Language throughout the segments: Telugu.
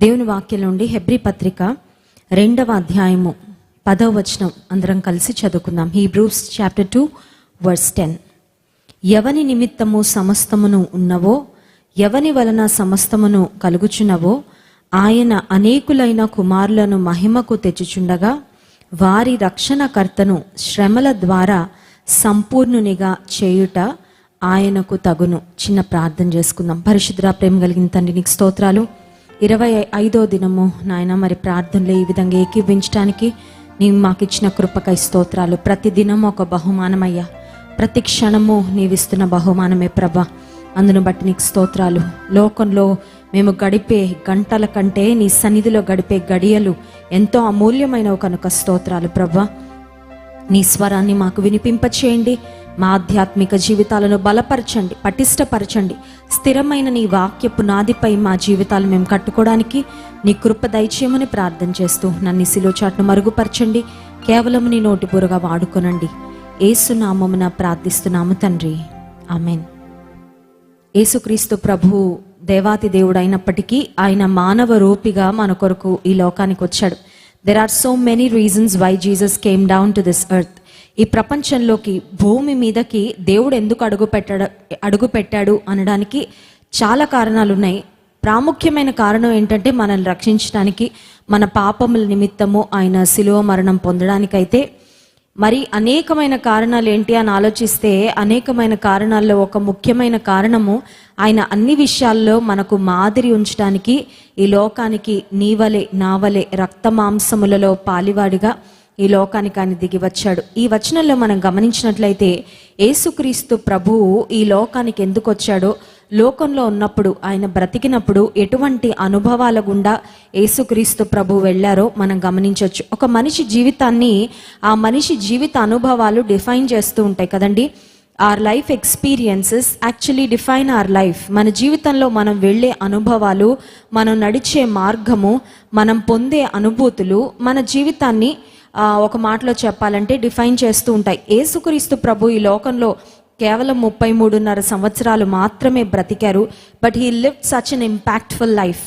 దేవుని వాక్యం నుండి హెబ్రి పత్రిక రెండవ అధ్యాయము పదవ వచనం. అందరం కలిసి చదువుకుందాం. Hebrews chapter two verse ten. ఎవని నిమిత్తము సమస్తమును ఉన్నవో ఎవని వలన సమస్తమును కలుగుచున్నవో ఆయన అనేకులైన కుమారులను మహిమకు తెచ్చుచుండగా వారి రక్షణకర్తను శ్రమల ద్వారా సంపూర్ణునిగా చేయుట ఆయనకు తగును. చిన్న ప్రార్థన చేసుకుందాం. పరిశుద్ర ప్రేమ కలిగిన తండ్రి నీకు స్తోత్రాలు. ఇరవై ఐదో దినము నాయన మరి ప్రార్థనలు ఈ విధంగా ఏకీభించడానికి నీవు మాకు ఇచ్చిన కృపకై స్తోత్రాలు. ప్రతి దినము ఒక బహుమానమయ్యా. ప్రతి క్షణము నీవిస్తున్న బహుమానమే ప్రభ. అందును బట్టి నీకు స్తోత్రాలు. లోకంలో మేము గడిపే గంటల కంటే నీ సన్నిధిలో గడిపే గడియలు ఎంతో అమూల్యమైనవి కనుక స్తోత్రాలు ప్రభ. నీ స్వరాన్ని మాకు వినిపింపచేయండి. మా ఆధ్యాత్మిక జీవితాలను బలపరచండి పటిష్టపరచండి. స్థిరమైన నీ వాక్యపు నాదిపై మా జీవితాలు మేము కట్టుకోవడానికి నీ కృప దయచేయమని ప్రార్థన చేస్తూ నన్ను శిలోచాట్ను మరుగుపరచండి. కేవలం నీ నోటి వాడుకొనండి. ఏసునామమున ప్రార్థిస్తున్నాము తండ్రి. ఆమెన్. ఏసుక్రీస్తు ప్రభు దేవాతి దేవుడు అయినప్పటికీ ఆయన మానవ రూపిగా మన కొరకు ఈ లోకానికి వచ్చాడు there are so many reasons why Jesus came down to this earth ఈ ప్రపంచంలోకి భూమి మీదకి దేవుడు ఎందుకు అడుగు పెట్టాడు అడుగు పెట్టాడు అనడానికి చాలా కారణాలు ఉన్నాయి ప్రాముఖ్యమైన కారణం ఏంటంటే మనల్ని రక్షించడానికి మన పాపముల నిమిత్తము ఆయన శిలువ మరణం పొందడానికైతే. మరి అనేకమైన కారణాలు ఏంటి అని ఆలోచిస్తే అనేకమైన కారణాల్లో ఒక ముఖ్యమైన కారణము ఆయన అన్ని విషయాల్లో మనకు మాదిరి ఉంచడానికి ఈ లోకానికి నీవలే నావలే రక్త మాంసములలో పాలివాడిగా ఈ లోకానికి ఆయన దిగి వచ్చాడు. ఈ వచనంలో మనం గమనించినట్లయితే యేసుక్రీస్తు ప్రభువు ఈ లోకానికి ఎందుకు వచ్చాడో? లోకంలో ఉన్నప్పుడు ఆయన బ్రతికినప్పుడు ఎటువంటి అనుభవాల గుండా యేసుక్రీస్తు ప్రభు వెళ్ళారో మనం గమనించవచ్చు ఒక మనిషి జీవితాన్ని ఆ మనిషి జీవిత అనుభవాలు డిఫైన్ చేస్తూ ఉంటాయి కదండి. Our life experiences actually define our life మన జీవితంలో మనం వెళ్ళే అనుభవాలు మనం నడిచే మార్గము మనం పొందే అనుభూతులు మన జీవితాన్ని ఒక మాటలో చెప్పాలంటే డిఫైన్ చేస్తూ ఉంటాయి. ఏసుక్రీస్తు ప్రభు ఈ లోకంలో కేవలం ముప్పై మూడున్నర సంవత్సరాలు మాత్రమే బ్రతికారు. But he live such an impactful life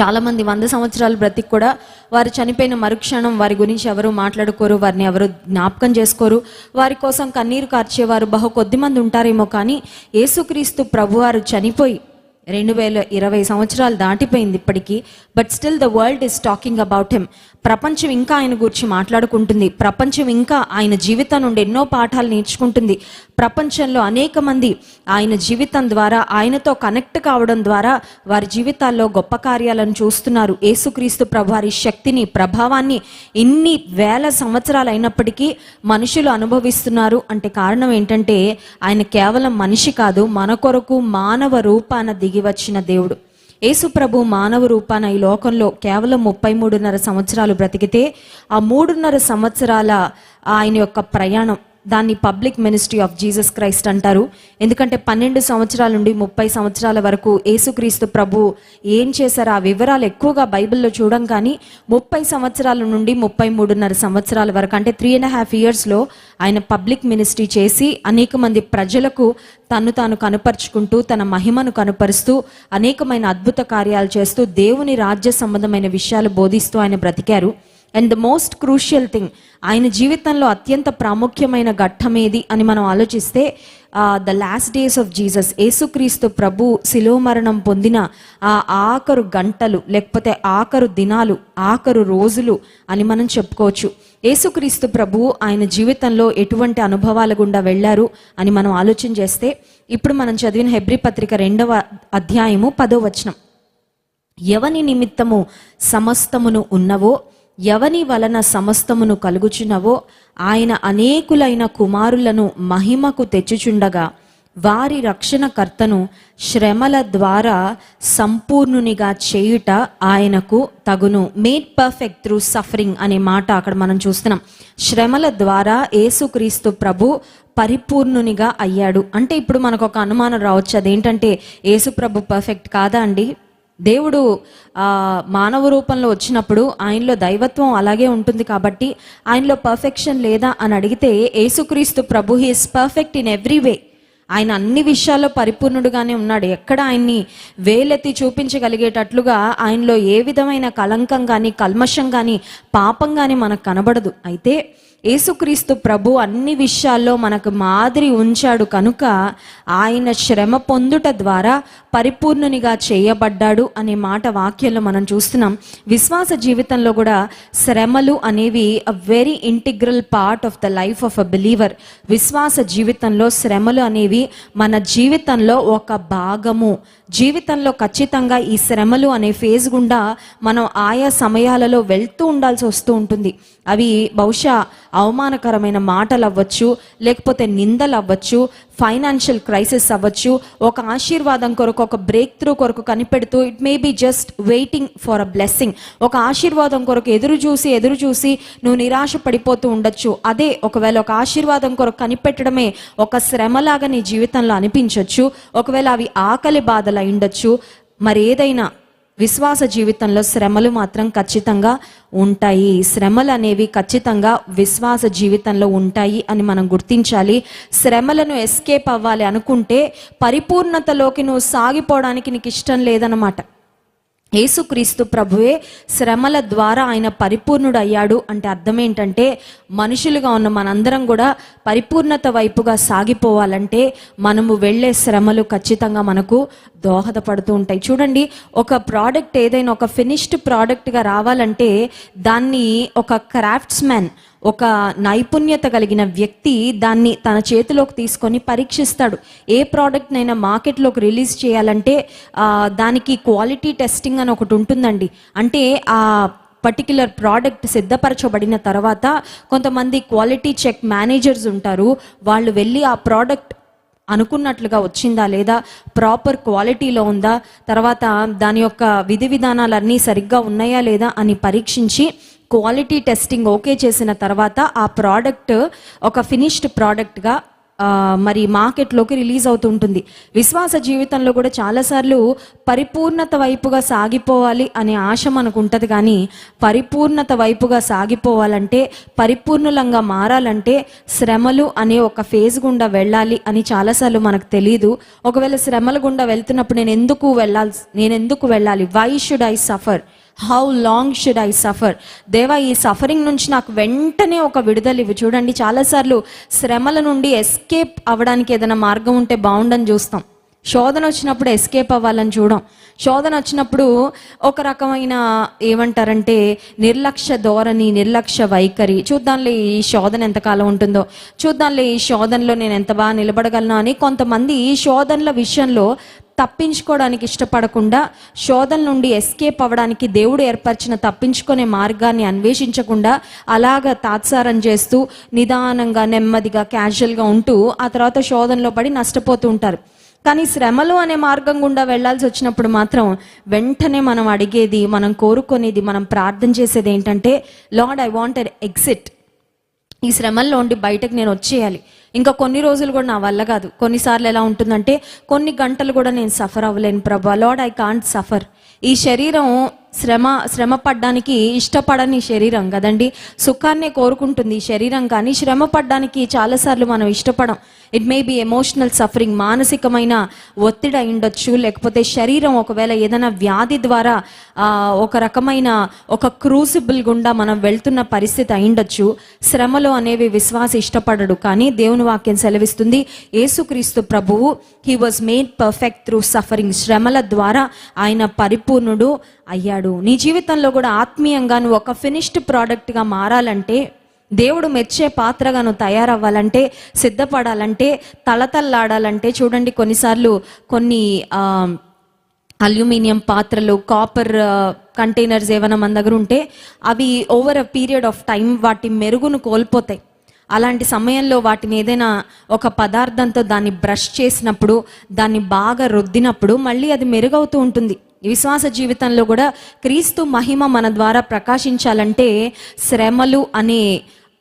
చాలామంది వంద సంవత్సరాలు బ్రతికి కూడా వారు చనిపోయిన మరుక్షణం వారి గురించి ఎవరు మాట్లాడుకోరు వారిని ఎవరు జ్ఞాపకం చేసుకోరు. వారి కోసం కన్నీరు కార్చేవారు బహు కొద్ది మంది ఉంటారేమో కానీ ఏసుక్రీస్తు ప్రభువారు చనిపోయి రెండు వేల ఇరవై సంవత్సరాలు దాటిపోయింది ఇప్పటికీ. But still the world is talking about him ప్రపంచం ఇంకా ఆయన గురించి మాట్లాడుకుంటుంది. ప్రపంచం ఇంకా ఆయన జీవితం నుండి ఎన్నో పాఠాలు నేర్చుకుంటుంది. ప్రపంచంలో అనేక మంది ఆయన జీవితం ద్వారా ఆయనతో కనెక్ట్ కావడం ద్వారా వారి జీవితాల్లో గొప్ప కార్యాలను చూస్తున్నారు. యేసుక్రీస్తు ప్రభు వారి శక్తిని ప్రభావాన్ని ఇన్ని వేల సంవత్సరాలు అయినప్పటికీ మనుషులు అనుభవిస్తున్నారు. అంటే కారణం ఏంటంటే ఆయన కేవలం మనిషి కాదు మన కొరకు మానవ రూపాన దిగి వచ్చిన దేవుడు. యేసు ప్రభు మానవ రూపాన ఈ లోకంలో కేవలం ముప్పై మూడున్నర సంవత్సరాలు బ్రతికితే ఆ మూడున్నర సంవత్సరాల ఆయన యొక్క ప్రయాణం దాన్ని public ministry of Jesus Christ అంటారు. ఎందుకంటే పన్నెండు సంవత్సరాల నుండి ముప్పై సంవత్సరాల వరకు యేసుక్రీస్తు ప్రభు ఏం చేశారు? ఆ వివరాలు ఎక్కువగా బైబిల్లో చూడం కానీ ముప్పై సంవత్సరాల నుండి ముప్పై మూడున్నర సంవత్సరాల వరకు అంటే త్రీ అండ్ హాఫ్ ఇయర్స్లో ఆయన పబ్లిక్ మినిస్ట్రీ చేసి అనేక మంది ప్రజలకు తను తాను కనపరుచుకుంటూ తన మహిమను కనపరుస్తూ అనేకమైన అద్భుత కార్యాలు చేస్తూ దేవుని రాజ్య సంబంధమైన విషయాలు బోధిస్తూ ఆయన బ్రతికారు. And the most crucial thing ఆయన జీవితంలో అత్యంత ప్రాముఖ్యమైన ఘట్టం ఏది అని మనం ఆలోచిస్తే the last days of Jesus యేసుక్రీస్తు ప్రభు శిలో మరణం పొందిన ఆ ఆఖరు గంటలు లేకపోతే ఆఖరు దినాలు ఆఖరు రోజులు అని మనం చెప్పుకోవచ్చు. యేసుక్రీస్తు ప్రభు ఆయన జీవితంలో ఎటువంటి అనుభవాల గుండా వెళ్ళారు అని మనం ఆలోచన చేస్తే ఇప్పుడు మనం చదివిన హెబ్రి పత్రిక రెండవ అధ్యాయము పదో వచనం. ఎవని నిమిత్తము సమస్తమును ఉన్నవో ఎవని వలన సమస్తమును కలుగుచున్నవో ఆయన అనేకులైన కుమారులను మహిమకు తెచ్చుచుండగా వారి రక్షణకర్తను శ్రమల ద్వారా సంపూర్ణునిగా చేయుట ఆయనకు తగును. మేడ్ పర్ఫెక్ట్ త్రూ సఫరింగ్ అనే మాట అక్కడ మనం చూస్తున్నాం. శ్రమల ద్వారా యేసుక్రీస్తు ప్రభు పరిపూర్ణునిగా అయ్యాడు. అంటే ఇప్పుడు మనకు ఒక అనుమానం రావచ్చు. అదేంటంటే యేసు పర్ఫెక్ట్ కాదా అండి? దేవుడు మానవ రూపంలో వచ్చినప్పుడు ఆయనలో దైవత్వం అలాగే ఉంటుంది కాబట్టి ఆయనలో పర్ఫెక్షన్ లేదా అని అడిగితే యేసుక్రీస్తు ప్రభు he's perfect in every way ఆయన అన్ని విషయాల్లో పరిపూర్ణుడుగానే ఉన్నాడు. ఎక్కడ ఆయన్ని వేలెత్తి చూపించగలిగేటట్లుగా ఆయనలో ఏ విధమైన కలంకం కానీ కల్మషం కానీ పాపం కానీ మనకు కనబడదు. అయితే యేసుక్రీస్తు ప్రభు అన్ని విషయాల్లో మనకు మాదిరి ఉంచాడు కనుక ఆయన శ్రమ పొందుట ద్వారా పరిపూర్ణునిగా చేయబడ్డాడు అనే మాట వాక్యంలో మనం చూస్తున్నాం. విశ్వాస జీవితంలో కూడా శ్రమలు అనేవి a very integral part of the life of a believer విశ్వాస జీవితంలో శ్రమలు అనేవి మన జీవితంలో ఒక భాగము. జీవితంలో ఖచ్చితంగా ఈ శ్రమలు అనే ఫేజ్ గుండా మనం ఆయా సమయాలలో వెళ్తూ ఉండాల్సి వస్తూ ఉంటుంది. అవి బహుశా అవమానకరమైన మాటలు అవ్వచ్చు లేకపోతే నిందలు అవ్వచ్చు ఫైనాన్షియల్ క్రైసిస్ అవ్వచ్చు ఒక ఆశీర్వాదం కొరకు ఒక బ్రేక్ త్రూ కొరకు కనిపెడుతూ it may be just waiting for a blessing. ఒక ఆశీర్వాదం కొరకు ఎదురు చూసి ఎదురు చూసి నువ్వు నిరాశ పడిపోతూ ఉండొచ్చు. అదే ఒకవేళ ఒక ఆశీర్వాదం కొరకు కనిపెట్టడమే ఒక శ్రమలాగా నీ జీవితంలో అనిపించవచ్చు ఒకవేళ అవి ఆకలి బాధలు అయి ఉండొచ్చు. మరి ఏదైనా విశ్వాస జీవితంలో శ్రమలు మాత్రం ఖచ్చితంగా ఉంటాయి. శ్రమలు అనేవి ఖచ్చితంగా విశ్వాస జీవితంలో ఉంటాయి అని మనం గుర్తించాలి. శ్రమలను ఎస్కేప్ అవ్వాలి అనుకుంటే పరిపూర్ణతలోకి నువ్వు సాగిపోవడానికి నీకు ఇష్టం లేదన్నమాట. యేసుక్రీస్తు ప్రభువే శ్రమల ద్వారా ఆయన పరిపూర్ణుడు అయ్యాడు అంటే అర్థం ఏంటంటే మనుషులుగా ఉన్న మనందరం కూడా పరిపూర్ణత వైపుగా సాగిపోవాలంటే మనము వెళ్ళే శ్రమలు ఖచ్చితంగా మనకు దోహదపడుతూ ఉంటాయి. చూడండి ఒక ప్రోడక్ట్ ఏదైనా ఒక ఫినిష్డ్ ప్రోడక్ట్గా రావాలంటే దాన్ని ఒక క్రాఫ్ట్స్ మ్యాన్ ఒక నైపుణ్యత కలిగిన వ్యక్తి దాన్ని తన చేతిలోకి తీసుకొని పరీక్షిస్తాడు. ఏ ప్రోడక్ట్నైనా మార్కెట్లోకి రిలీజ్ చేయాలంటే దానికి క్వాలిటీ టెస్టింగ్ అని ఒకటి ఉంటుందండి. అంటే ఆ పర్టిక్యులర్ ప్రోడక్ట్ సిద్ధపరచబడిన తర్వాత కొంతమంది క్వాలిటీ చెక్ మేనేజర్స్ ఉంటారు. వాళ్ళు వెళ్ళి ఆ ప్రోడక్ట్ అనుకున్నట్లుగా వచ్చిందా లేదా ప్రాపర్ క్వాలిటీలో ఉందా తర్వాత దాని యొక్క విధి విధానాలన్నీ సరిగ్గా ఉన్నాయా లేదా అని పరీక్షించి క్వాలిటీ టెస్టింగ్ ఓకే చేసిన తర్వాత ఆ ప్రోడక్ట్ ఒక ఫినిష్డ్ ప్రోడక్ట్గా మరి మార్కెట్లోకి రిలీజ్ అవుతుంటుంది విశ్వాస జీవితంలో కూడా చాలాసార్లు పరిపూర్ణత వైపుగా సాగిపోవాలి అనే ఆశ మనకు ఉంటుంది కానీ పరిపూర్ణత వైపుగా సాగిపోవాలంటే పరిపూర్ణలంగా మారాలంటే శ్రమలు అనే ఒక ఫేజ్ గుండా వెళ్ళాలి అని చాలాసార్లు మనకు తెలియదు ఒకవేళ శ్రమల గుండా వెళ్తున్నప్పుడు నేను ఎందుకు వెళ్ళాల్సి నేను ఎందుకు వెళ్ళాలి? Why should I suffer how long should I suffer దేవా ఈ సఫరింగ్ నుంచి నాకు వెంటనే ఒక విడుదల ఇవి చూడండి చాలాసార్లు శ్రమల నుండి ఎస్కేప్ అవ్వడానికి ఏదైనా మార్గం ఉంటే బాగుండని చూస్తాం. శోధన వచ్చినప్పుడు ఎస్కేప్ అవ్వాలని చూడం. శోధన వచ్చినప్పుడు ఒక రకమైన ఏమంటారంటే నిర్లక్ష్య ధోరణి నిర్లక్ష్య వైఖరి. చూద్దాంలే ఈ శోధన ఎంతకాలం ఉంటుందో. చూద్దాంలే ఈ శోధనలో నేను ఎంత బాగా నిలబడగలను అని కొంతమంది ఈ శోధనల విషయంలో తప్పించుకోవడానికి ఇష్టపడకుండా శోధన నుండి ఎస్కేప్ అవ్వడానికి దేవుడు ఏర్పరిచిన తప్పించుకునే మార్గాన్ని అన్వేషించకుండా అలాగ తాత్సారం చేస్తూ నిదానంగా నెమ్మదిగా క్యాజువల్గా ఉంటూ ఆ తర్వాత శోధనలో పడి నష్టపోతూ ఉంటారు. కానీ శ్రమలు అనే మార్గం గుండా వెళ్ళాల్సి వచ్చినప్పుడు మాత్రం వెంటనే మనం అడిగేది మనం కోరుకునేది మనం ప్రార్థన చేసేది ఏంటంటే లార్డ్ ఐ వాంట్ ఎగ్జిట్. ఈ శ్రమల్లో ఉండి బయటకు నేను వచ్చేయాలి. ఇంకా కొన్ని రోజులు కూడా నా వల్ల కాదు. కొన్నిసార్లు ఎలా ఉంటుందంటే కొన్ని గంటలు కూడా నేను సఫర్ అవ్వలేను ప్రభా. Lord I can't suffer. ఈ శరీరం శ్రమ శ్రమ పడ్డానికి ఇష్టపడని శరీరం కదండి. సుఖాన్నే కోరుకుంటుంది ఈ శరీరం కానీ శ్రమ పడ్డానికి చాలాసార్లు మనం ఇష్టపడం. It may be emotional suffering మానసికమైన ఒత్తిడి అయి ఉండొచ్చు లేకపోతే శరీరం ఒకవేళ ఏదైనా వ్యాధి ద్వారా ఒక రకమైన ఒక క్రూసిబుల్ గుండా మనం వెళ్తున్న పరిస్థితి అయిండొచ్చు శ్రమలు అనేవి విశ్వాస ఇష్టపడడు కానీ దేవుని వాక్యం సెలవిస్తుంది యేసుక్రీస్తు ప్రభువు he was made perfect through suffering శ్రమల ద్వారా ఆయన పరిపూర్ణుడు అయ్యాడు. నీ జీవితంలో కూడా ఆత్మీయంగా నువ్వు ఒక ఫినిష్డ్ ప్రోడక్ట్గా మారాలంటే దేవుడు మెచ్చే పాత్రగా నువ్వు తయారవ్వాలంటే సిద్ధపడాలంటే తలతల్లాడాలంటే చూడండి కొన్నిసార్లు కొన్ని అల్యూమినియం పాత్రలు కాపర్ కంటైనర్స్ ఏమైనా మన దగ్గర ఉంటే అవి over a period of time వాటి మెరుగును కోల్పోతాయి. అలాంటి సమయంలో వాటిని ఏదైనా ఒక పదార్థంతో దాన్ని బ్రష్ చేసినప్పుడు దాన్ని బాగా రుద్దినప్పుడు మళ్ళీ అది మెరుగవుతూ ఉంటుంది. విశ్వాస జీవితంలో కూడా క్రీస్తు మహిమ మన ద్వారా ప్రకాశించాలంటే శ్రమలు అనే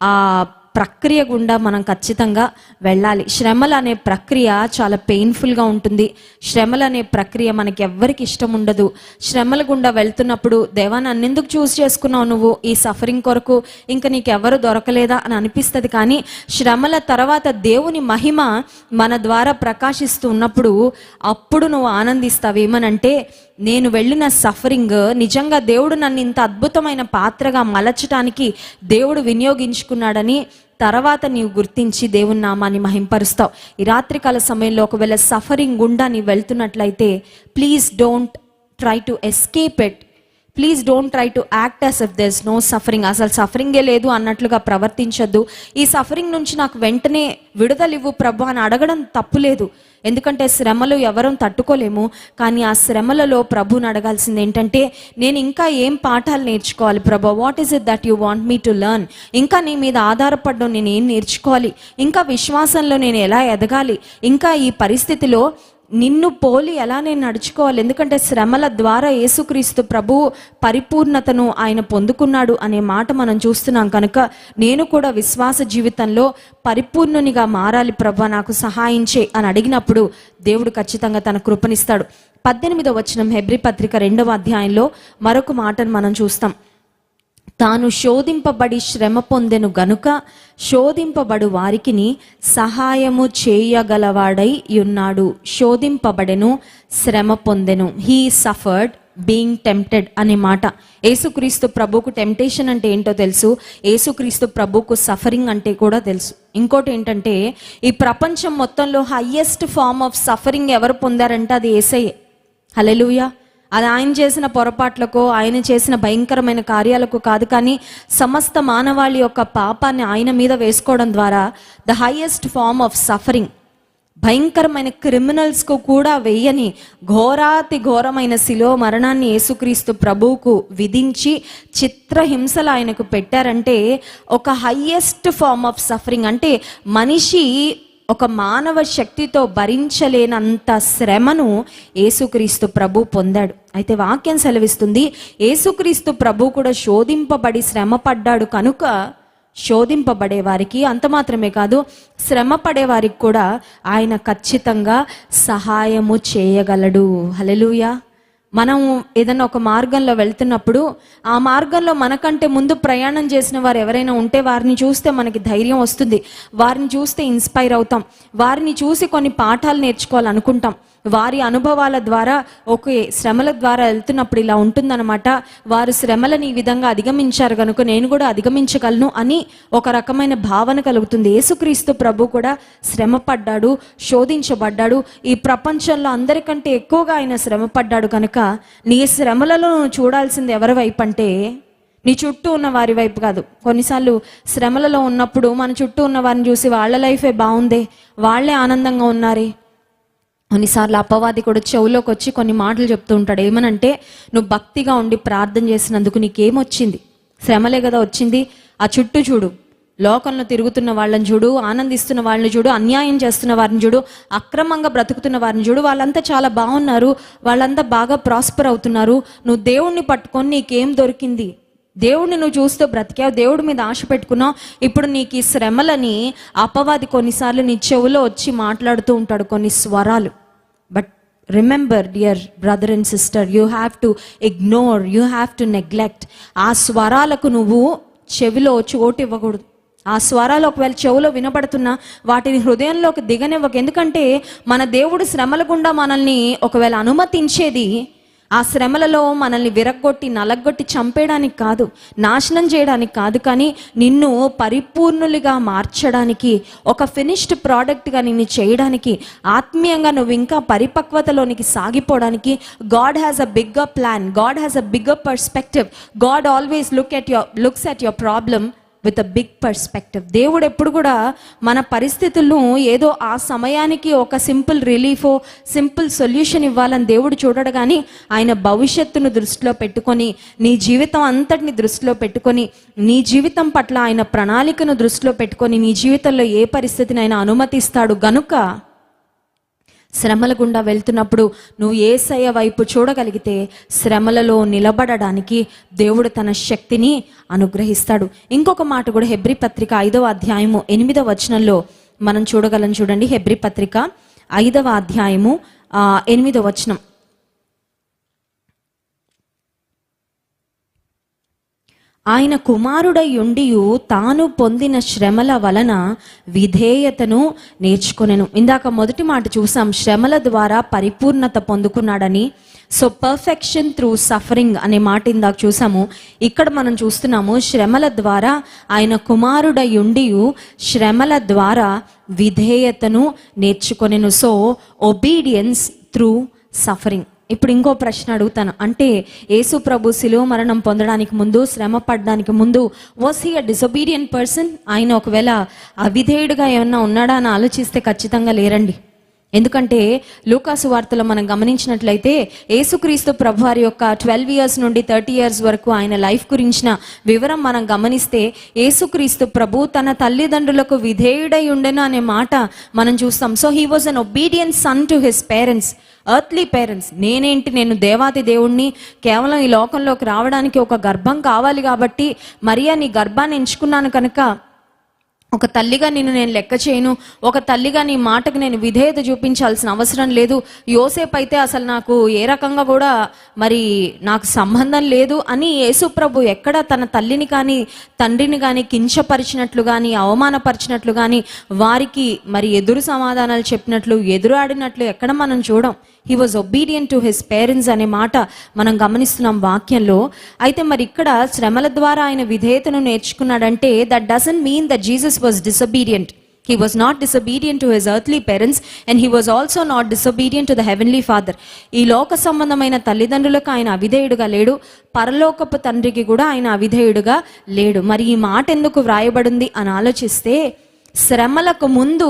ఆ ప్రక్రియ గుండా మనం ఖచ్చితంగా వెళ్ళాలి. శ్రమలు అనే ప్రక్రియ చాలా పెయిన్ఫుల్గా ఉంటుంది. శ్రమలు అనే ప్రక్రియ మనకి ఎవ్వరికి ఇష్టం ఉండదు. శ్రమల గుండా వెళ్తున్నప్పుడు దేవా నన్నెందుకు చూస్ చేసుకున్నావు నువ్వు? ఈ సఫరింగ్ కొరకు ఇంకా నీకు ఎవరు దొరకలేదా? అని అనిపిస్తుంది. కానీ శ్రమల తర్వాత దేవుని మహిమ మన ద్వారా ప్రకాశిస్తూ ఉన్నప్పుడు అప్పుడు నువ్వు ఆనందిస్తావు ఏమనంటే నేను వెళ్ళిన సఫరింగ్ నిజంగా దేవుడు నన్ను ఇంత అద్భుతమైన పాత్రగా మలచటానికి దేవుడు వినియోగించుకున్నాడని తర్వాత నీవు గుర్తించి దేవుని నామాన్ని మహింపరుస్తావు. ఈ రాత్రికాల సమయంలో ఒకవేళ సఫరింగ్ గుండా నీవు వెళ్తున్నట్లయితే please don't try to escape it please don't try to act as if there's no suffering అసలు సఫరింగే లేదు అన్నట్లుగా ప్రవర్తించొద్దు. ఈ సఫరింగ్ నుంచి నాకు వెంటనే విడుదలివ్వు ప్రభు అని అడగడం తప్పులేదు ఎందుకంటే శ్రమలు ఎవరూ తట్టుకోలేము కానీ ఆ శ్రమలలో ప్రభుని అడగాల్సింది ఏంటంటే నేను ఇంకా ఏం పాఠాలు నేర్చుకోవాలి ప్రభు? What is it that you want me to learn ఇంకా నీ మీద ఆధారపడడం నేను ఏం నేర్చుకోవాలి? ఇంకా విశ్వాసంలో నేను ఎలా ఎదగాలి? ఇంకా ఈ పరిస్థితిలో నిన్ను పోలి ఎలా నేను నడుచుకోవాలి? ఎందుకంటే శ్రమల ద్వారా యేసుక్రీస్తు ప్రభు పరిపూర్ణతను ఆయన పొందుకున్నాడు అనే మాట మనం చూస్తున్నాం కనుక నేను కూడా విశ్వాస జీవితంలో పరిపూర్ణునిగా మారాలి ప్రభు నాకు సహాయించే అని అడిగినప్పుడు దేవుడు ఖచ్చితంగా తన కృపనిస్తాడు. పద్దెనిమిదవ వచనం హెబ్రి పత్రిక రెండవ అధ్యాయంలో మరొక మాటను మనం చూస్తాం. తాను శోధింపబడి శ్రమ పొందెను గనుక శోధింపబడు వారికిని సహాయము చేయగలవాడై ఉన్నాడు. శోధింపబడెను శ్రమ పొందెను. హీ సఫర్డ్ బీయింగ్ టెంప్టెడ్ అనే మాట. ఏసుక్రీస్తు ప్రభుకు టెంప్టేషన్ అంటే ఏంటో తెలుసు. ఏసుక్రీస్తు ప్రభుకు సఫరింగ్ అంటే కూడా తెలుసు. ఇంకోటి ఏంటంటే ఈ ప్రపంచం మొత్తంలో హయ్యెస్ట్ ఫార్మ్ ఆఫ్ సఫరింగ్ ఎవరు పొందారంటే అది ఏసయ్యే హలెలుయా అది ఆయన చేసిన పొరపాట్లకు ఆయన చేసిన భయంకరమైన కార్యాలకు కాదు కానీ సమస్త మానవాళి యొక్క పాపాన్ని ఆయన మీద వేసుకోవడం ద్వారా the highest form of suffering భయంకరమైన క్రిమినల్స్కు కూడా వెయ్యని ఘోరాతి ఘోరమైన శిలో మరణాన్ని యేసుక్రీస్తు ప్రభువుకు విధించి చిత్రహింసలు ఆయనకు పెట్టారంటే ఒక హయ్యెస్ట్ ఫార్మ్ ఆఫ్ సఫరింగ్ అంటే మనిషి ఒక మానవ శక్తితో భరించలేనంత శ్రమను యేసుక్రీస్తు ప్రభు పొందాడు. అయితే వాక్యం సెలవిస్తుంది యేసుక్రీస్తు ప్రభు కూడా శోధింపబడి శ్రమ పడ్డాడు కనుక శోధింపబడే వారికి అంత మాత్రమే కాదు శ్రమ పడే వారికి కూడా ఆయన ఖచ్చితంగా సహాయము చేయగలడు. హలెలుయా మనం ఏదైనా ఒక మార్గంలో వెళ్తున్నప్పుడు ఆ మార్గంలో మనకంటే ముందు ప్రయాణం చేసిన వారు ఎవరైనా ఉంటే వారిని చూస్తే మనకి ధైర్యం వస్తుంది. వారిని చూస్తే ఇన్స్పైర్ అవుతాం. వారిని చూసి కొన్ని పాఠాలు నేర్చుకోవాలనుకుంటాం. వారి అనుభవాల ద్వారా ఓకే శ్రమల ద్వారా వెళ్తున్నప్పుడు ఇలా ఉంటుందన్నమాట. వారు శ్రమలను ఈ విధంగా అధిగమించారు కనుక నేను కూడా అధిగమించగలను అని ఒక రకమైన భావన కలుగుతుంది. యేసుక్రీస్తు ప్రభు కూడా శ్రమ పడ్డాడు శోధించబడ్డాడు. ఈ ప్రపంచంలో అందరికంటే ఎక్కువగా ఆయన శ్రమ పడ్డాడు కనుక నీ శ్రమలలో చూడాల్సింది ఎవరి వైపు అంటే నీ చుట్టూ ఉన్న వారి వైపు కాదు. కొన్నిసార్లు శ్రమలలో ఉన్నప్పుడు మన చుట్టూ ఉన్న వారిని చూసి వాళ్ళ లైఫే బాగుందే వాళ్ళే ఆనందంగా ఉన్నారే. కొన్నిసార్లు అపవాది కూడా చెవులోకి వచ్చి కొన్ని మాటలు చెప్తూ ఉంటాడు. ఏమనంటే నువ్వు భక్తిగా ఉండి ప్రార్థన చేసినందుకు నీకేమొచ్చింది? శ్రమలే కదా వచ్చింది. ఆ చుట్టూ చూడు. లోకంలో తిరుగుతున్న వాళ్ళని చూడు ఆనందిస్తున్న వాళ్ళని చూడు అన్యాయం చేస్తున్న వారిని చూడు అక్రమంగా బ్రతుకుతున్న వారిని చూడు వాళ్ళంతా చాలా బాగున్నారు వాళ్ళంతా బాగా ప్రాస్పర్ అవుతున్నారు. నువ్వు దేవుణ్ణి పట్టుకొని నీకేం దొరికింది? దేవుడిని నువ్వు చూస్తూ బ్రతికావు దేవుడి మీద ఆశ పెట్టుకున్నావు. ఇప్పుడు నీకు ఈ శ్రమలని అపవాది కొన్నిసార్లు నీ చెవులో వచ్చి మాట్లాడుతూ ఉంటాడు కొన్ని స్వరాలు. But remember dear brother and sister you have to ignore you have to neglect ఆ స్వరాలకు నువ్వు చెవిలో చోటు ఇవ్వకూడదు. ఆ స్వరాలు ఒకవేళ చెవులో వినపడుతున్నా వాటిని హృదయంలోకి దిగనివ్వక. ఎందుకంటే మన దేవుడు శ్రమల గుండా మనల్ని ఒకవేళ అనుమతించేది ఆ శ్రమలలో మనల్ని విరగ్గొట్టి నలగొట్టి చంపేయడానికి కాదు నాశనం చేయడానికి కాదు. కానీ నిన్ను పరిపూర్ణులుగా మార్చడానికి ఒక ఫినిష్డ్ ప్రోడక్ట్గా నిన్ను చేయడానికి ఆత్మీయంగా నువ్వు ఇంకా పరిపక్వతలోనికి సాగిపోవడానికి God has a bigger plan God has a bigger perspective God always look at your looks at your problem with a big perspective దేవుడు ఎప్పుడు కూడా మన పరిస్థితులను ఏదో ఆ సమయానికి ఒక సింపుల్ రిలీఫో సింపుల్ సొల్యూషన్ ఇవ్వాలని దేవుడు చూడడు కానీ ఆయన భవిష్యత్తును దృష్టిలో పెట్టుకొని నీ జీవితం అంతటిని దృష్టిలో పెట్టుకొని నీ జీవితం పట్ల ఆయన ప్రణాళికను దృష్టిలో పెట్టుకొని నీ జీవితంలో ఏ పరిస్థితిని ఆయన అనుమతిస్తాడు గనుక శ్రమల గుండా వెళ్తున్నప్పుడు నువ్వు ఏసయ్య వైపు చూడగలిగితే శ్రమలలో నిలబడడానికి దేవుడు తన శక్తిని అనుగ్రహిస్తాడు. ఇంకొక మాట కూడా హెబ్రి పత్రిక ఐదవ అధ్యాయము ఎనిమిదవ వచనంలో మనం చూడగలం చూడండి. హెబ్రి పత్రిక ఐదవ అధ్యాయము ఎనిమిదవ వచనం. ఆయన కుమారుడయుండియు తాను పొందిన శ్రమల వలన విధేయతను నేర్చుకొనెను. ఇందాక మొదటి మాట చూసాం శ్రమల ద్వారా పరిపూర్ణత పొందుకున్నాడని సో పర్ఫెక్షన్ త్రూ సఫరింగ్ అనే మాట ఇందాక చూసాము. ఇక్కడ మనం చూస్తున్నాము శ్రమల ద్వారా ఆయన కుమారుడయుండియు శ్రమల ద్వారా విధేయతను నేర్చుకొనెను. సో ఒబీడియన్స్ త్రూ సఫరింగ్ ఇప్పుడు ఇంకో ప్రశ్న అడుగుతాను. అంటే యేసు ప్రభు శిలువ మరణం పొందడానికి ముందు శ్రమ పడడానికి ముందు was he a disobedient person ఆయన ఒకవేళ అవిధేయుడుగా ఏమన్నా ఉన్నాడా అని ఆలోచిస్తే ఖచ్చితంగా లేరండి. ఎందుకంటే లూకాసు వార్తలో మనం గమనించినట్లయితే యేసుక్రీస్తు ప్రభు వారి యొక్క ట్వెల్వ్ ఇయర్స్ నుండి థర్టీ ఇయర్స్ వరకు ఆయన లైఫ్ గురించిన వివరం మనం గమనిస్తే యేసుక్రీస్తు ప్రభు తన తల్లిదండ్రులకు విధేయుడై ఉండెను అనే మాట మనం చూస్తాం. So he was an obedient son to his parents earthly parents నేనేంటి నేను దేవాది దేవుణ్ణి కేవలం ఈ లోకంలోకి రావడానికి ఒక గర్భం కావాలి కాబట్టి మరియా నీ గర్భాన్ని ఎంచుకున్నాను కనుక ఒక తల్లిగా నిన్ను నేను లెక్క చేయను. ఒక తల్లిగా నీ మాటకు నేను విధేయత చూపించాల్సిన అవసరం లేదు. యోసేపు అయితే అసలు నాకు ఏ రకంగా కూడా మరి నాకు సంబంధం లేదు అని యేసుప్రభు ఎక్కడ తన తల్లిని కానీ తండ్రిని కానీ కించపరిచినట్లు కానీ అవమానపరిచినట్లు కానీ వారికి మరి ఎదురు సమాధానాలు చెప్పినట్లు ఎదురాడినట్లు ఎక్కడ మనం చూడం. He was obedient to his parents అనే మాట మనం గమనిస్తున్నాం వాక్యంలో. అయితే మరి ఇక్కడ శ్రమల ద్వారా ఆయన విధేయతను నేర్చుకున్నాడంటే that doesn't mean that Jesus was disobedient. He was not disobedient to his earthly parents and he was also not disobedient to the heavenly Father ఈ లోక సంబంధమైన తల్లిదండ్రులకు ఆయన అవిధేయుడుగా లేడు. పరలోకపు తండ్రికి కూడా ఆయన అవిధేయుడుగా లేడు. మరి ఈ మాట ఎందుకు వ్రాయబడింది అని ఆలోచిస్తే శ్రమలకు ముందు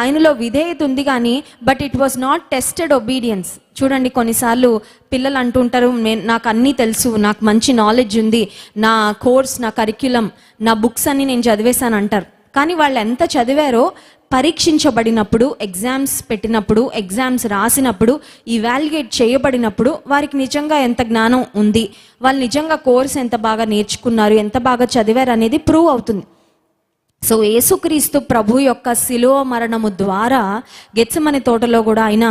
ఆయనలో విధేయత ఉంది కానీ but it was not tested obedience చూడండి కొన్నిసార్లు పిల్లలు అంటుంటారు నేను నాకు అన్నీ తెలుసు నాకు మంచి నాలెడ్జ్ ఉంది నా కోర్స్ నా కరిక్యులం నా బుక్స్ అన్ని నేను చదివేశాను అంటారు. కానీ వాళ్ళు ఎంత చదివారో పరీక్షించబడినప్పుడు ఎగ్జామ్స్ పెట్టినప్పుడు ఎగ్జామ్స్ రాసినప్పుడు ఇవాల్యుయేట్ చేయబడినప్పుడు వారికి నిజంగా ఎంత జ్ఞానం ఉంది వాళ్ళు నిజంగా కోర్స్ ఎంత బాగా నేర్చుకున్నారు ఎంత బాగా చదివారు అనేది ప్రూవ్ అవుతుంది. సో యేసుక్రీస్తు ప్రభు యొక్క శిలువ మరణము ద్వారా గెచ్చమని తోటలో కూడా ఆయన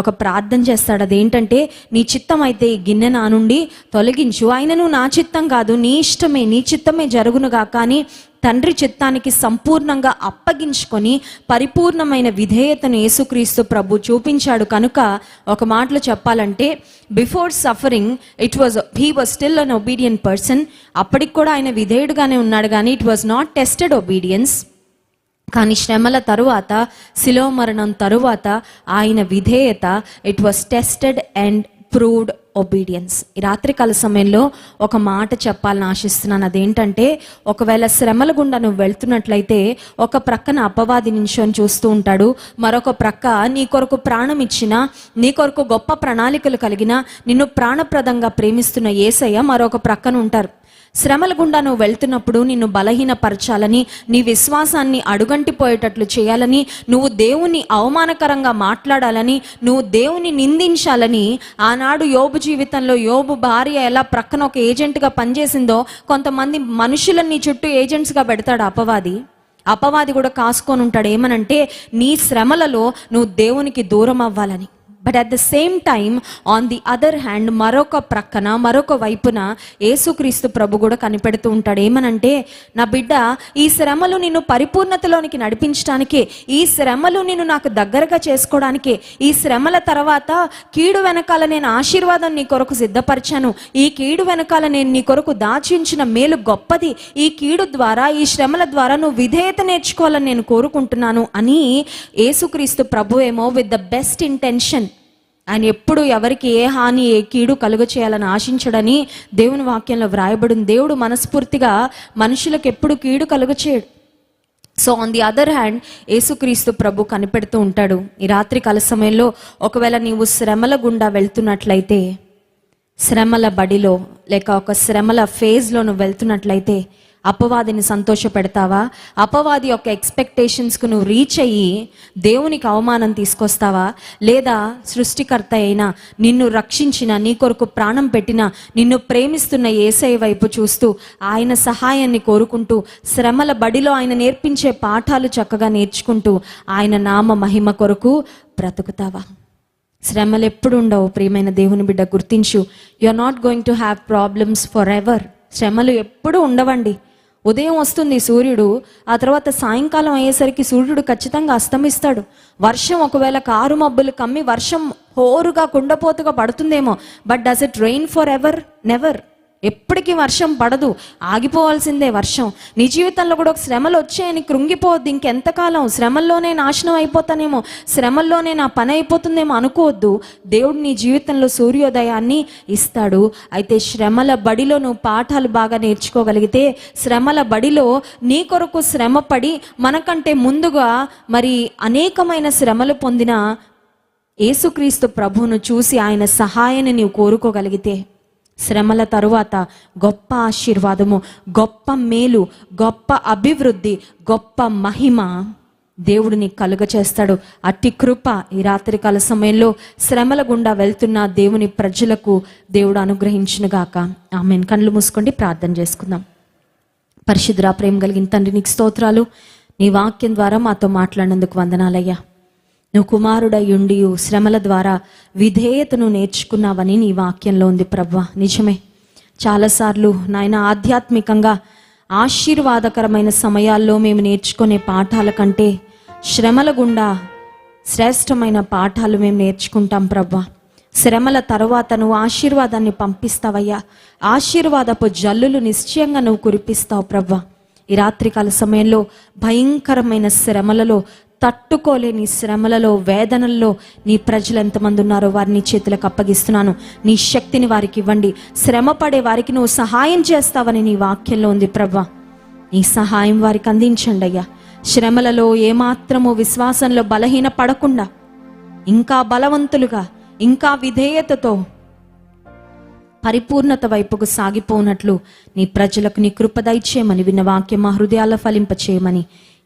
ఒక ప్రార్థన చేస్తాడు. అదేంటంటే నీ చిత్తం అయితే ఈ గిన్నె నా నుండి తొలగించు. ఆయనను నా చిత్తం కాదు నీ ఇష్టమే నీ చిత్తమే జరుగునుగా కానీ తండ్రి చిత్తానికి సంపూర్ణంగా అప్పగించుకొని పరిపూర్ణమైన విధేయతను యేసుక్రీస్తు ప్రభు చూపించాడు. కనుక ఒక మాటలో చెప్పాలంటే before suffering it was he was still an obedient person అప్పటికి కూడా ఆయన విధేయుడుగానే ఉన్నాడు కానీ it was not tested obedience కానీ శ్రమల తరువాత శిలో మరణం తరువాత ఆయన విధేయత it was tested and proved obedience ఈ రాత్రికాల సమయంలో ఒక మాట చెప్పాలని ఆశిస్తున్నాను. అదేంటంటే ఒకవేళ శ్రమల గుండా నువ్వు వెళ్తున్నట్లయితే ఒక ప్రక్కన అపవాది నించొని చూస్తూ ఉంటాడు. మరొక ప్రక్క నీ కొరకు ప్రాణం ఇచ్చిన నీ కొరకు గొప్ప ప్రణాళికలు కలిగిన నిన్ను ప్రాణప్రదంగా ప్రేమిస్తున్న ఏసయ్య మరొక ప్రక్కన ఉంటారు. శ్రమల గుండా నువ్వు వెళ్తున్నప్పుడు నిన్ను బలహీనపరచాలని నీ విశ్వాసాన్ని అడుగంటిపోయేటట్లు చేయాలని నువ్వు దేవుని అవమానకరంగా మాట్లాడాలని నువ్వు దేవుని నిందించాలని ఆనాడు యోబు జీవితంలో యోబు భార్య ఎలా ప్రక్కన ఒక ఏజెంట్గా పనిచేసిందో కొంతమంది మనుషులని చుట్టూ ఏజెంట్స్గా పెడతాడు అపవాది. అపవాది కూడా కాసుకొని ఉంటాడు. ఏమనంటే నీ శ్రమలలో నువ్వు దేవునికి దూరం అవ్వాలని but at the same time on the other hand మరొక ప్రక్కన మరొక వైపున యేసుక్రీస్తు ప్రభు కూడా కనిపెడుతూ ఉంటాడు. ఏమనంటే నా బిడ్డ ఈ శ్రమలు నిన్ను పరిపూర్ణతలోనికి నడిపించడానికి ఈ శ్రమలు నిన్ను నాకు దగ్గరగా చేసుకోవడానికి ఈ శ్రమల తర్వాత కీడు వెనకాల నేను ఆశీర్వాదం నీ కొరకు సిద్ధపరిచాను. ఈ కీడు వెనకాల నేను నీ కొరకు దాచించిన మేలు గొప్పది. ఈ కీడు ద్వారా ఈ శ్రమల ద్వారా నువ్వు విధేయత నేర్చుకోవాలని నేను కోరుకుంటున్నాను అని యేసుక్రీస్తు ప్రభు ఏమో విత్ ద బెస్ట్ ఇంటెన్షన్ ఆయన ఎప్పుడు ఎవరికి ఏ హాని ఏ కీడు కలుగ చేయాలని ఆశించడని దేవుని వాక్యంలో వ్రాయబడింది. దేవుడు మనస్ఫూర్తిగా మనుషులకు ఎప్పుడు కీడు కలుగ చేయడు. So on the other hand యేసుక్రీస్తు ప్రభు కనిపెడుతూ ఉంటాడు. ఈ రాత్రి కాల సమయంలో ఒకవేళ నీవు శ్రమల గుండా వెళ్తున్నట్లయితే శ్రమల బడిలో లేక ఒక శ్రమల ఫేజ్లో నువ్వు వెళ్తున్నట్లయితే అపవాదిని సంతోష పెడతావా అపవాది యొక్క ఎక్స్పెక్టేషన్స్కు నువ్వు రీచ్ అయ్యి దేవునికి అవమానం తీసుకొస్తావా? లేదా సృష్టికర్త అయినా నిన్ను రక్షించిన నీ కొరకు ప్రాణం పెట్టిన నిన్ను ప్రేమిస్తున్న ఏసై వైపు చూస్తూ ఆయన సహాయాన్ని కోరుకుంటూ శ్రమల బడిలో ఆయన నేర్పించే పాఠాలు చక్కగా నేర్చుకుంటూ ఆయన నామ మహిమ కొరకు బ్రతుకుతావా? శ్రమలు ఎప్పుడు ఉండవు ప్రియమైన దేవుని బిడ్డ గుర్తించు. You are not going to have problems forever శ్రమలు ఎప్పుడు ఉండవండి. ఉదయం వస్తుంది సూర్యుడు ఆ తర్వాత సాయంకాలం అయ్యేసరికి సూర్యుడు ఖచ్చితంగా అస్తమిస్తాడు. వర్షం ఒకవేళ కారు మబ్బులు కమ్మి వర్షం హోరుగా కుండపోతుగా పడుతుందేమో but does it rain forever never ఎప్పటికీ వర్షం పడదు. ఆగిపోవాల్సిందే వర్షం. నీ జీవితంలో కూడా ఒక శ్రమలు వచ్చాయని కృంగిపోవద్దు. ఇంకెంతకాలం? శ్రమల్లోనే నాశనం అయిపోతానేమో. శ్రమల్లోనే నా పని అయిపోతుందేమో అనుకోవద్దు. దేవుడు నీ జీవితంలో సూర్యోదయాన్ని ఇస్తాడు. అయితే శ్రమల బడిలో నువ్వు పాఠాలు బాగా నేర్చుకోగలిగితే శ్రమల బడిలో నీ కొరకు శ్రమపడి మనకంటే ముందుగా మరి అనేకమైన శ్రమలు పొందిన యేసుక్రీస్తు ప్రభువును చూసి ఆయన సహాయాన్ని నీవు కోరుకోగలిగితే శ్రమల తరువాత గొప్ప ఆశీర్వాదము గొప్ప మేలు గొప్ప అభివృద్ధి గొప్ప మహిమ దేవుడు నీకు కలుగచేస్తాడు అట్టి కృప ఈ రాత్రికాల సమయంలో శ్రమల గుండా వెళ్తున్న దేవుని ప్రజలకు దేవుడు అనుగ్రహించినగాక ఆమెను. కళ్ళు మూసుకోండి ప్రార్థన చేసుకుందాం. పరిశుద్ధ ప్రేమ కలిగిన తండ్రి నీకు స్తోత్రాలు. నీ వాక్యం ద్వారా మాతో మాట్లాడినందుకు వందనాలయ్యా. నువ్వు కుమారుడయ్యుండి శ్రమల ద్వారా విధేయతను నేర్చుకున్నావని నీ వాక్యంలో ఉంది ప్రవ్వ. నిజమే. చాలాసార్లు నాయన ఆధ్యాత్మికంగా ఆశీర్వాదకరమైన సమయాల్లో మేము నేర్చుకునే పాఠాల కంటే శ్రమల గుండా శ్రేష్టమైన పాఠాలు మేము నేర్చుకుంటాం ప్రవ్వా. శ్రమల తర్వాత నువ్వు ఆశీర్వాదాన్ని పంపిస్తావయ్యా. ఆశీర్వాదపు జల్లులు నిశ్చయంగా నువ్వు కురిపిస్తావు ప్రవ్వా. ఈ రాత్రికాల సమయంలో భయంకరమైన శ్రమలలో తట్టుకోలేని శ్రమలలో వేదనల్లో నీ ప్రజలు ఎంతమంది ఉన్నారో వారిని చేతులకు అప్పగిస్తున్నాను. నీ శక్తిని వారికి ఇవ్వండి. శ్రమ పడే వారికి నువ్వు సహాయం చేస్తావని నీ వాక్యంలో ఉంది ప్రభా. నీ సహాయం వారికి అందించండి అయ్యా. శ్రమలలో ఏమాత్రము విశ్వాసంలో బలహీన పడకుండా ఇంకా బలవంతులుగా ఇంకా విధేయతతో పరిపూర్ణత వైపుకు సాగిపోనట్లు నీ ప్రజలకు నీ కృప దయచేయమని విన్న వాక్యం మా హృదయాల ఫలింపచేయమని